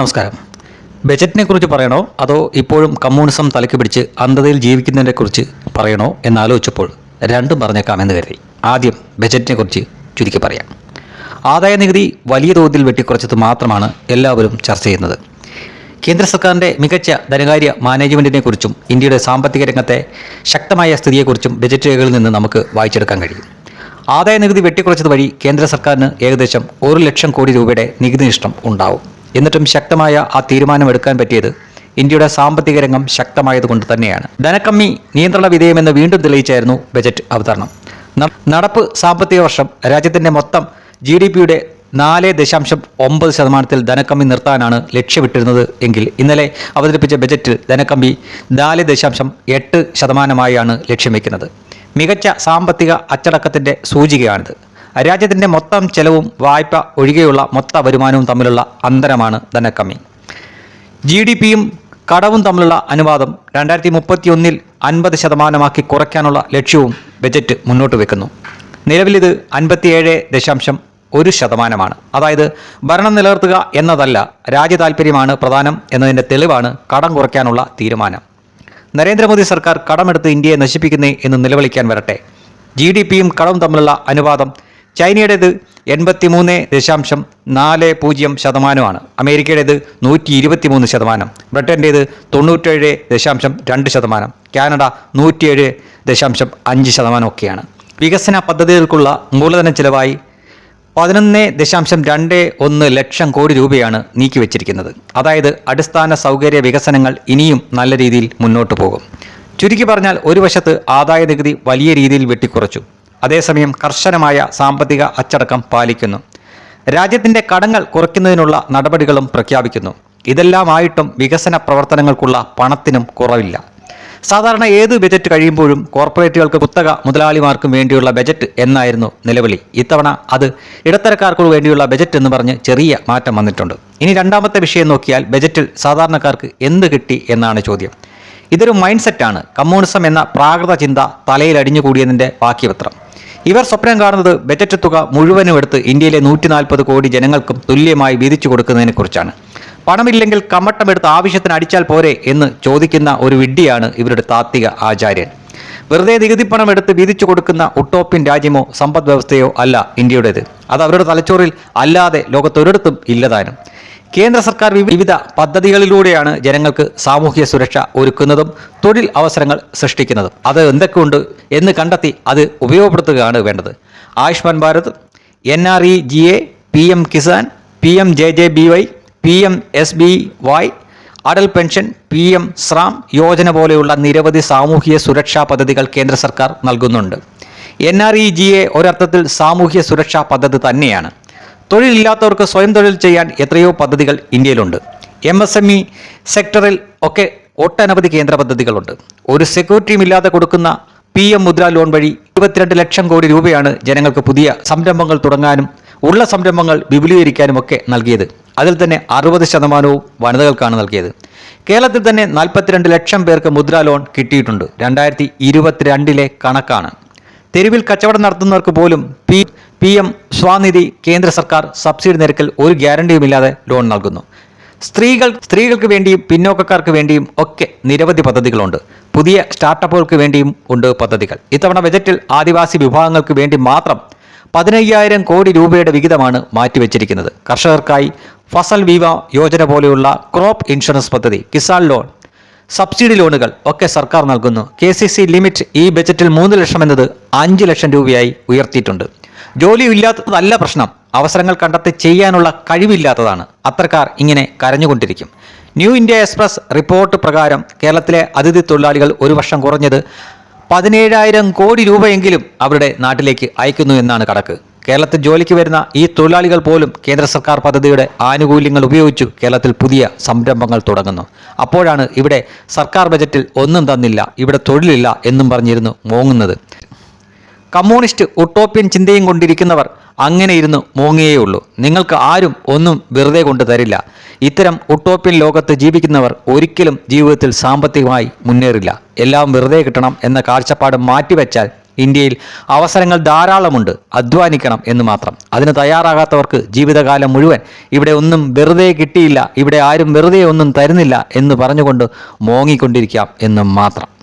നമസ്കാരം. ബജറ്റിനെ കുറിച്ച് പറയണോ? അതോ ഇപ്പോഴും കമ്മ്യൂണിസം തലയ്ക്ക് പിടിച്ച് അന്ധതയിൽ ജീവിക്കുന്നതിനെ കുറിച്ച് പറയണോ എന്നാലോചിച്ചപ്പോൾ രണ്ടും പറഞ്ഞേക്കാമെന്ന് കരുതി. ആദ്യം ബജറ്റിനെ കുറിച്ച് ചുരുക്കി പറയാം. ആദായ നികുതി വലിയ തോതിൽ വെട്ടിക്കുറച്ചത് മാത്രമാണ് എല്ലാവരും ചർച്ച ചെയ്യുന്നത്. കേന്ദ്ര സർക്കാരിന്റെ മികച്ച ധനകാര്യ മാനേജ്മെന്റിനെ കുറിച്ചും ഇന്ത്യയുടെ സാമ്പത്തിക രംഗത്തെ ശക്തമായ സ്ഥിതിയെക്കുറിച്ചും ബജറ്റ് രേഖകളിൽ നിന്ന് നമുക്ക് വായിച്ചെടുക്കാൻ കഴിയും. ആദായ നികുതി വെട്ടിക്കുറച്ചത് വഴി കേന്ദ്ര സർക്കാരിന് ഏകദേശം ഒരു ലക്ഷം കോടി രൂപയുടെ നികുതി നഷ്ടം ഉണ്ടാവും. എന്നിട്ടും ശക്തമായ ആ തീരുമാനമെടുക്കാൻ പറ്റിയത് ഇന്ത്യയുടെ സാമ്പത്തിക രംഗം ശക്തമായതുകൊണ്ട് തന്നെയാണ്. ധനക്കമ്മി നിയന്ത്രണ വിധേയമെന്ന് വീണ്ടും തെളിയിച്ചായിരുന്നു ബജറ്റ് അവതരണം. നടപ്പ് സാമ്പത്തിക വർഷം രാജ്യത്തിന്റെ മൊത്തം ജി ഡി പിയുടെ നാല് ദശാംശം ഒമ്പത് ശതമാനത്തിൽ ധനക്കമ്മി നിർത്താനാണ് ലക്ഷ്യമിട്ടിരുന്നത് എങ്കിൽ ഇന്നലെ അവതരിപ്പിച്ച ബജറ്റിൽ ധനക്കമ്മി നാല് ദശാംശം എട്ട് ശതമാനമായാണ് ലക്ഷ്യം വയ്ക്കുന്നത്. മികച്ച സാമ്പത്തിക അച്ചടക്കത്തിന്റെ സൂചികയാണിത്. രാജ്യത്തിന്റെ മൊത്തം ചെലവും വായ്പ ഒഴികെയുള്ള മൊത്ത വരുമാനവും തമ്മിലുള്ള അന്തരമാണ് ധനക്കമ്മി. ജി ഡി പിയും കടവും തമ്മിലുള്ള അനുപാതം രണ്ടായിരത്തി മുപ്പത്തിയൊന്നിൽ അൻപത് ശതമാനമാക്കി കുറയ്ക്കാനുള്ള ലക്ഷ്യവും ബജറ്റ് മുന്നോട്ട് വെക്കുന്നു. നിലവിലിത് അൻപത്തിയേഴ് ദശാംശം ഒരു ശതമാനമാണ്. അതായത് ഭരണം നിലനിർത്തുക എന്നതല്ല രാജ്യ താൽപ്പര്യമാണ് പ്രധാനം എന്നതിന്റെ തെളിവാണ് കടം കുറയ്ക്കാനുള്ള തീരുമാനം. നരേന്ദ്രമോദി സർക്കാർ കടമെടുത്ത് ഇന്ത്യയെ നശിപ്പിക്കുന്നേ എന്ന് നിലവിളിക്കാൻ വരട്ടെ. ജി ഡി പിയും കടവും തമ്മിലുള്ള അനുപാതം ചൈനയുടേത് എൺപത്തിമൂന്ന് ദശാംശം നാല് പൂജ്യം ശതമാനമാണ്. അമേരിക്കയുടേത് നൂറ്റി ഇരുപത്തി മൂന്ന് ശതമാനം. ബ്രിട്ടന്റേത് തൊണ്ണൂറ്റേഴ് ദശാംശം രണ്ട് ശതമാനം. കാനഡ നൂറ്റിയേഴ് ദശാംശം അഞ്ച് ശതമാനം ഒക്കെയാണ്. വികസന പദ്ധതികൾക്കുള്ള മൂലധന ചിലവായി പതിനൊന്ന് ദശാംശം രണ്ട് ഒന്ന് ലക്ഷം കോടി രൂപയാണ് നീക്കിവെച്ചിരിക്കുന്നത്. അതായത് അടിസ്ഥാന സൗകര്യ വികസനങ്ങൾ ഇനിയും നല്ല രീതിയിൽ മുന്നോട്ട് പോകും. ചുരുക്കി പറഞ്ഞാൽ ഒരു വശത്ത് ആദായ നികുതി വലിയ രീതിയിൽ വെട്ടിക്കുറച്ചു. അതേസമയം കർശനമായ സാമ്പത്തിക അച്ചടക്കം പാലിക്കുന്നു. രാജ്യത്തിന്റെ കടങ്ങൾ കുറയ്ക്കുന്നതിനുള്ള നടപടികളും പ്രഖ്യാപിക്കുന്നു. ഇതെല്ലാമായിട്ടും വികസന പ്രവർത്തനങ്ങൾക്കുള്ള പണത്തിനും കുറവില്ല. സാധാരണ ഏത് ബജറ്റ് കഴിയുമ്പോഴും കോർപ്പറേറ്റുകൾക്ക് കുത്തക മുതലാളിമാർക്കും വേണ്ടിയുള്ള ബജറ്റ് എന്നായിരുന്നു നിലവിളി. ഇത്തവണ അത് ഇടത്തരക്കാർക്ക് വേണ്ടിയുള്ള ബജറ്റ് എന്ന് പറഞ്ഞ് ചെറിയ മാറ്റം വന്നിട്ടുണ്ട്. ഇനി രണ്ടാമത്തെ വിഷയം നോക്കിയാൽ ബജറ്റിൽ സാധാരണക്കാർക്ക് എന്ത് കിട്ടി എന്നാണ് ചോദ്യം. ഇതൊരു മൈൻഡ് സെറ്റാണ് കമ്മ്യൂണിസം എന്ന പ്രാകൃത ചിന്ത തലയിലടിഞ്ഞുകൂടിയതിന്റെ ബാക്കിപത്രം ഇവർ സ്വപ്നം കാണുന്നത് ബജറ്റ് തുക മുഴുവനും എടുത്ത് ഇന്ത്യയിലെ നൂറ്റി കോടി ജനങ്ങൾക്കും തുല്യമായി വീതിച്ചു കൊടുക്കുന്നതിനെക്കുറിച്ചാണ് പണമില്ലെങ്കിൽ കമ്മട്ടമെടുത്ത് ആവശ്യത്തിന് അടിച്ചാൽ പോരെ എന്ന് ചോദിക്കുന്ന ഒരു വിഡ്ഢിയാണ് ഇവരുടെ താത്വിക ആചാര്യൻ. വെറുതെ നികുതിപ്പണം എടുത്ത് വീതിച്ചു കൊടുക്കുന്ന ഉട്ടോപ്യൻ രാജ്യമോ സമ്പദ് വ്യവസ്ഥയോ അല്ല ഇന്ത്യയുടേത്. അത് അവരുടെ തലച്ചോറിൽ അല്ലാതെ ലോകത്തൊരിടത്തും ഇല്ലതാനും കേന്ദ്ര സർക്കാർ വിവിധ പദ്ധതികളിലൂടെയാണ് ജനങ്ങൾക്ക് സാമൂഹ്യ സുരക്ഷ ഒരുക്കുന്നതും തൊഴിൽ അവസരങ്ങൾ സൃഷ്ടിക്കുന്നതും. അത് എന്തൊക്കെയുണ്ട് എന്ന് കണ്ടെത്തി അത് ഉപയോഗപ്പെടുത്തുകയാണ് വേണ്ടത്. Ayushman Bharat N R E G A P M Kisan P M J J B Y P M S B Y Atal pension P M Shram Yojana പോലെയുള്ള നിരവധി സാമൂഹ്യ സുരക്ഷാ പദ്ധതികൾ കേന്ദ്ര സർക്കാർ നൽകുന്നുണ്ട്. N R E G A ഒരർത്ഥത്തിൽ സാമൂഹ്യ സുരക്ഷാ പദ്ധതി തന്നെയാണ്. തൊഴിലില്ലാത്തവർക്ക് സ്വയം തൊഴിൽ ചെയ്യാൻ എത്രയോ പദ്ധതികൾ ഇന്ത്യയിലുണ്ട്. എം എസ് എം ഇ സെക്ടറിൽ ഒക്കെ ഒട്ടനവധി കേന്ദ്ര പദ്ധതികളുണ്ട്. ഒരു സെക്യൂരിറ്റിയും ഇല്ലാതെ കൊടുക്കുന്ന പി എം മുദ്ര ലോൺ വഴി ഇരുപത്തിരണ്ട് ലക്ഷം കോടി രൂപയാണ് ജനങ്ങൾക്ക് പുതിയ സംരംഭങ്ങൾ തുടങ്ങാനും ഉള്ള സംരംഭങ്ങൾ വിപുലീകരിക്കാനും ഒക്കെ നൽകിയത്. അതിൽ തന്നെ അറുപത് ശതമാനവും വനിതകൾക്കാണ് നൽകിയത്. കേരളത്തിൽ തന്നെ നാൽപ്പത്തിരണ്ട് ലക്ഷം പേർക്ക് മുദ്ര ലോൺ കിട്ടിയിട്ടുണ്ട്. രണ്ടായിരത്തി ഇരുപത്തിരണ്ടിലെ കണക്കാണ്. തെരുവിൽ കച്ചവടം നടത്തുന്നവർക്ക് പോലും പി പി എം സ്വാനിധി കേന്ദ്ര സർക്കാർ സബ്സിഡി നിരക്കിൽ ഒരു ഗ്യാരണ്ടിയുമില്ലാതെ ലോൺ നൽകുന്നു. സ്ത്രീകൾ സ്ത്രീകൾക്ക് വേണ്ടിയും പിന്നോക്കക്കാർക്ക് വേണ്ടിയും ഒക്കെ നിരവധി പദ്ധതികളുണ്ട്. പുതിയ സ്റ്റാർട്ടപ്പുകൾക്ക് വേണ്ടിയും ഉണ്ട് പദ്ധതികൾ. ഇത്തവണ ബജറ്റിൽ ആദിവാസി വിഭാഗങ്ങൾക്ക് വേണ്ടി മാത്രം പതിനയ്യായിരം കോടി രൂപയുടെ വിഹിതമാണ് മാറ്റിവെച്ചിരിക്കുന്നത്. കർഷകർക്കായി ഫസൽ ബീമ യോജന പോലെയുള്ള ക്രോപ്പ് ഇൻഷുറൻസ് പദ്ധതി കിസാൻ ലോൺ സബ്സിഡി ലോണുകൾ ഒക്കെ സർക്കാർ നൽകുന്നു. കെ ലിമിറ്റ് ഈ ബജറ്റിൽ മൂന്ന് ലക്ഷം എന്നത് അഞ്ച് ലക്ഷം രൂപയായി ഉയർത്തിയിട്ടുണ്ട്. ജോലി ഇല്ലാത്തതല്ല പ്രശ്നം. അവസരങ്ങൾ കണ്ടെത്തി ചെയ്യാനുള്ള കഴിവില്ലാത്തതാണ്. അത്തരക്കാർ ഇങ്ങനെ കരഞ്ഞുകൊണ്ടിരിക്കും. ന്യൂ ഇന്ത്യ എക്സ്പ്രസ് റിപ്പോർട്ട് പ്രകാരം കേരളത്തിലെ അതിഥി തൊഴിലാളികൾ ഒരു വർഷം കുറഞ്ഞത് പതിനേഴായിരം കോടി രൂപയെങ്കിലും അവരുടെ നാട്ടിലേക്ക് അയക്കുന്നു എന്നാണ് കണക്ക്. കേരളത്തിൽ ജോലിക്ക് വരുന്ന ഈ തൊഴിലാളികൾ പോലും കേന്ദ്ര സർക്കാർ പദ്ധതിയുടെ ആനുകൂല്യങ്ങൾ ഉപയോഗിച്ചു കേരളത്തിൽ പുതിയ സംരംഭങ്ങൾ തുടങ്ങുന്നു. അപ്പോഴാണ് ഇവിടെ സർക്കാർ ബജറ്റിൽ ഒന്നും തന്നില്ല ഇവിടെ തൊഴിലില്ല എന്നും പറഞ്ഞിരുന്നു മോങ്ങുന്നത്. കമ്മ്യൂണിസ്റ്റ് ഒട്ടോപ്യൻ ചിന്തയും കൊണ്ടിരിക്കുന്നവർ അങ്ങനെ ഇരുന്ന് മോങ്ങിയേയുള്ളൂ നിങ്ങൾക്ക് ആരും ഒന്നും വെറുതെ കൊണ്ട് തരില്ല. ഇത്തരം ഒട്ടോപ്യൻ ലോകത്ത് ജീവിക്കുന്നവർ ഒരിക്കലും ജീവിതത്തിൽ സാമ്പത്തികമായി മുന്നേറില്ല. എല്ലാം വെറുതെ കിട്ടണം എന്ന കാഴ്ചപ്പാട് മാറ്റിവെച്ചാൽ ഇന്ത്യയിൽ അവസരങ്ങൾ ധാരാളമുണ്ട്. അധ്വാനിക്കണം എന്ന് മാത്രം. അതിന് തയ്യാറാകാത്തവർക്ക് ജീവിതകാലം മുഴുവൻ ഇവിടെ ഒന്നും വെറുതെ കിട്ടിയില്ല ഇവിടെ ആരും വെറുതെ ഒന്നും തരുന്നില്ല എന്ന് പറഞ്ഞുകൊണ്ട് മോങ്ങിക്കൊണ്ടിരിക്കാം എന്ന് മാത്രം.